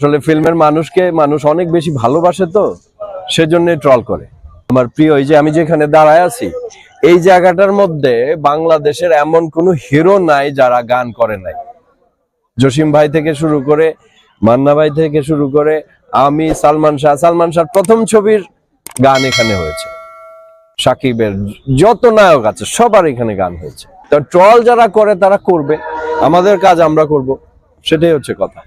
আসলে ফিল্মের মানুষকে মানুষ অনেক বেশি ভালোবাসে তো সেজন্য ট্রল করে। আমার প্রিয়, এই যে আমি যেখানে দাঁড়ায় আছি, এই জায়গাটার মধ্যে বাংলাদেশের এমন কোনো হিরো নাই যারা গান করে নাই। জসিম ভাই থেকে শুরু করে, মান্না ভাই থেকে শুরু করে, আমি, সালমান শাহ সালমান শাহ প্রথম ছবির গান এখানে হয়েছে। সাকিবের যত নায়ক আছে, সবার এখানে গান হয়েছে। তো ট্রল যারা করে, তারা করবে। আমাদের কাজ আমরা করব, সেটাই হচ্ছে কথা।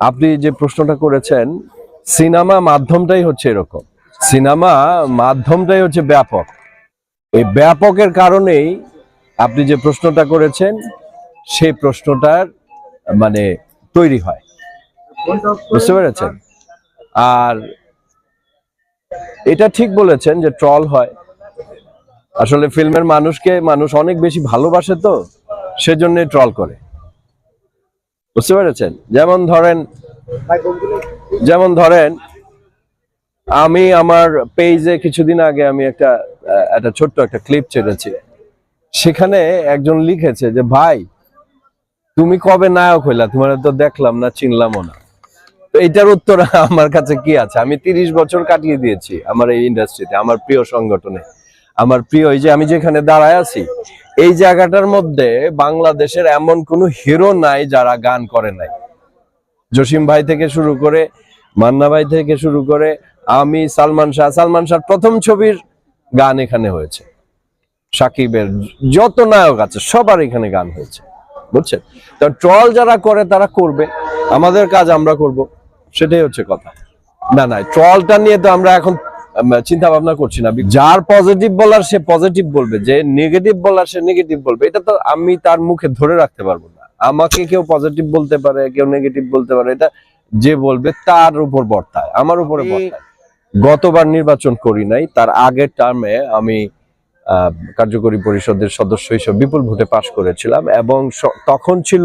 আপনি যে প্রশ্নটা করেছেন, সিনেমা মাধ্যমটাই হচ্ছে এরকম। সিনেমা মাধ্যমটাই হচ্ছে ব্যাপক। এই ব্যাপকের কারণেই আপনি যে প্রশ্নটা করেছেন সেই প্রশ্নটার মানে তৈরি হয়। বুঝতে পেরেছেন? আর এটা ঠিক বলেছেন যে ট্রল হয়। আসলে ফিল্মের মানুষকে, মানুষ অনেক বেশি ভালোবাসে তো, সেজন্যই ট্রল করে। বুঝতে পেরেছেন? যেমন ধরেন যেমন ধরেন আমি আমার পেজে কিছুদিন আগে আমি একটা একটা ছোট্ট একটা ক্লিপ ছেড়েছি। সেখানে একজন লিখেছে যে ভাই তুমি কবে নায়ক হইলা? তোমার তো দেখলাম না চিনলামও না। তো এটার উত্তর আমার কাছে কি আছে? আমি তিরিশ বছর কাটিয়ে দিয়েছি আমার এই ইন্ডাস্ট্রিতে আমার প্রিয় সংগঠনে। আমার প্রিয় এই যে আমি যেখানে দাঁড়ায় আছি এই জায়গাটার মধ্যে বাংলাদেশের এমন কোনো হিরো নাই যারা গান করে নাই। জসিম ভাই থেকে শুরু করে মান্না ভাই থেকে শুরু করে আমি, সালমান শাহ। সালমান শাহ প্রথম ছবির গান এখানে হয়েছে। সাকিবের যত নায়ক আছে, সবার এখানে গান হয়েছে। বুঝছেন? তো ট্রল যারা করে, তারা করবে। আমাদের কাজ আমরা করব। সেটাই হচ্ছে কথা। না না, ট্রলটা নিয়ে তো আমরা এখন চিন্তা ভাবনা করছি না। যার পজিটিভ বলার সে পজিটিভ বলবে যে নেগেটিভ বলার সে নেগেটিভ বলবে। এটা তো আমি তার মুখে ধরে রাখতে পারব না। আমাকে কেউ পজিটিভ বলতে পারে কেউ নেগেটিভ বলতে পারে এটা যে বলবে তার উপর বর্তায় আমার উপরে বর্তায়। গতবার নির্বাচন করি নাই তার আগের টার্মে আমি আহ, কার্যকরী পরিষদের সদস্য হিসেবে বিপুল ভোটে পাশ করেছিলাম এবং তখন ছিল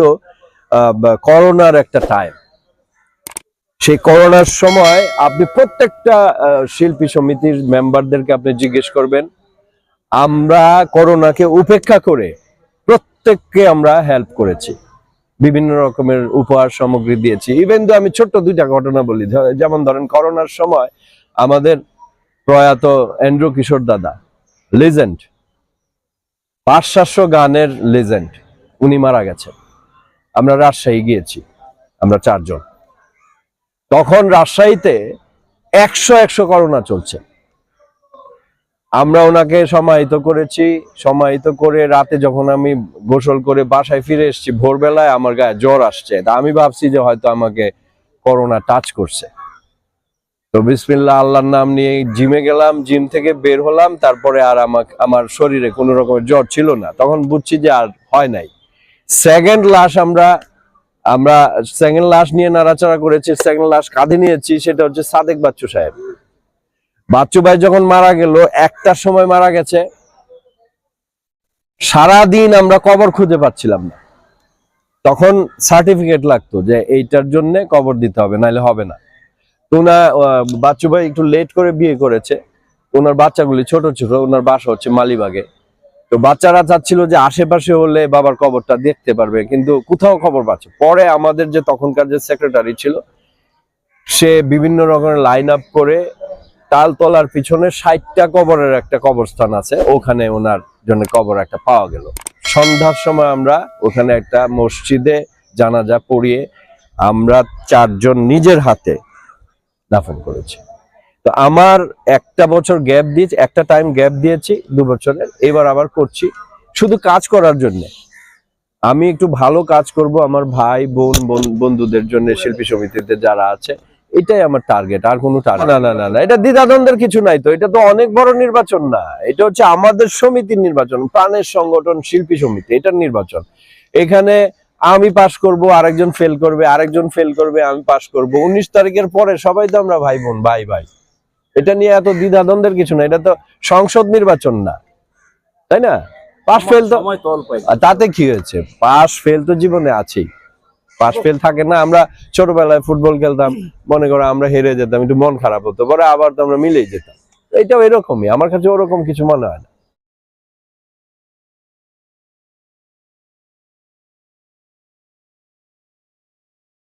করোনার একটা টাইম সেই করোনার সময় আপনি প্রত্যেকটা শিল্পী সমিতির মেম্বারদেরকে আপনি জিজ্ঞেস করবেন, আমরা করোনাকে উপেক্ষা করে প্রত্যেককে আমরা হেল্প করেছি। বিভিন্ন রকমের উপহার সামগ্রী দিয়েছি। ইভেন তো আমি ছোট্ট দুইটা ঘটনা বলি যেমন ধরেন করোনার সময় আমাদের প্রয়াত এন্ড্রু কিশোর দাদা লেজেন্ড পাঁচ গানের লেজেন্ড উনি মারা গেছেন। আমরা রাজশাহী গিয়েছি, আমরা চারজন। তখন রাজশাহীতে একশো একশো করোনা চলছে। আমরা ওনাকে সমাহিত করেছি, সমাহিত করে রাতে যখন আমি গোসল করে বাসায় ফিরে এসেছি, ভোরবেলায় আমার গায়ে জ্বর আসছে। তা আমি ভাবছি যে হয়তো আমাকে করোনা টাচ করছে। তো বিসমিল্লাহ, আল্লাহর নাম নিয়ে জিমে গেলাম, জিম থেকে বের হলাম, তারপরে আর আমাকে, আমার শরীরে কোনো রকমের জ্বর ছিল না। তখন বুঝছি যে আর হয় নাই। সেকেন্ড লাশ আমরা আমরা সেকেন্ড লাশ নিয়ে নাড়াচাড়া করেছি, সেকেন্ড লাশ কাঁধে নিয়েছি, সেটা হচ্ছে সাদেক বাচ্চু সাহেব। বাচ্চু ভাই যখন মারা গেল, একটার সময় মারা গেছে। সারাদিন আমরা কবর খুঁজে পাচ্ছিলাম না। তখন সার্টিফিকেট লাগতো যে এইটার জন্য কবর দিতে হবে, নাহলে হবে না। ওনা বাচ্চু ভাই একটু লেট করে বিয়ে করেছে। ওনার বাচ্চাগুলি ছোট ছোট ওনার বাসা হচ্ছে মালিবাগে। তো বাচ্চারা চাচ্ছিল যে আশেপাশে হলে বাবার কবরটা দেখতে পারবে, কিন্তু কোথাও খবর পাচ্ছে? পরে আমাদের যে তখনকার যে সেক্রেটারি ছিল, সে বিভিন্ন রকমের লাইন আপ করে তালতলার পিছনে ষাটটা কবরের একটা কবরস্থান আছে, ওখানে ওনার জন্য কবর একটা পাওয়া গেল। সন্ধ্যার সময় আমরা ওখানে একটা মসজিদে জানাজা পড়িয়ে আমরা চারজন নিজের হাতে দাফন করেছি। তো আমার একটা বছর গ্যাপ দিয়েছি, একটা টাইম গ্যাপ দিয়েছি, দু বছরের। এবার আবার করছি, শুধু কাজ করার জন্য। আমি একটু ভালো কাজ করব, আমার ভাই, বোন, বোন- বন্ধুদের জন্য শিল্পী সমিতিতে যারা আছে, এটাই আমার টার্গেট আর কোনো টার্গেট না না না না, এটা দ্বিধাদ্বন্দ্বের কিছু নাই তো, এটা তো অনেক বড় নির্বাচন না, এটা হচ্ছে আমাদের সমিতির নির্বাচন, প্রাণের সংগঠন, শিল্পী সমিতি, এটার নির্বাচন। এখানে আমি পাশ করব, আরেকজন ফেল করবে, আরেকজন ফেল করবে, আমি পাশ করব। উনিশ তারিখের পরে সবাই তো আমরা ভাই, বোন, ভাই ভাই। এটা নিয়ে এত দ্বিধাদ্বন্দ্বের কিছু না এটা তো সংসদ নির্বাচন না তাই না? পাশ ফেল তো তাতে কি হয়েছে? পাশ ফেল তো জীবনে আছেই। পাশ ফেল থাকে না আমরা ছোটবেলায় ফুটবল খেলতাম মনে করো আমরা হেরে যেতাম একটু মন খারাপ হতো পরে আবার তো আমরা মিলেই যেতাম। এটাও এরকমই আমার কাছে ওরকম কিছু মনে হয় না।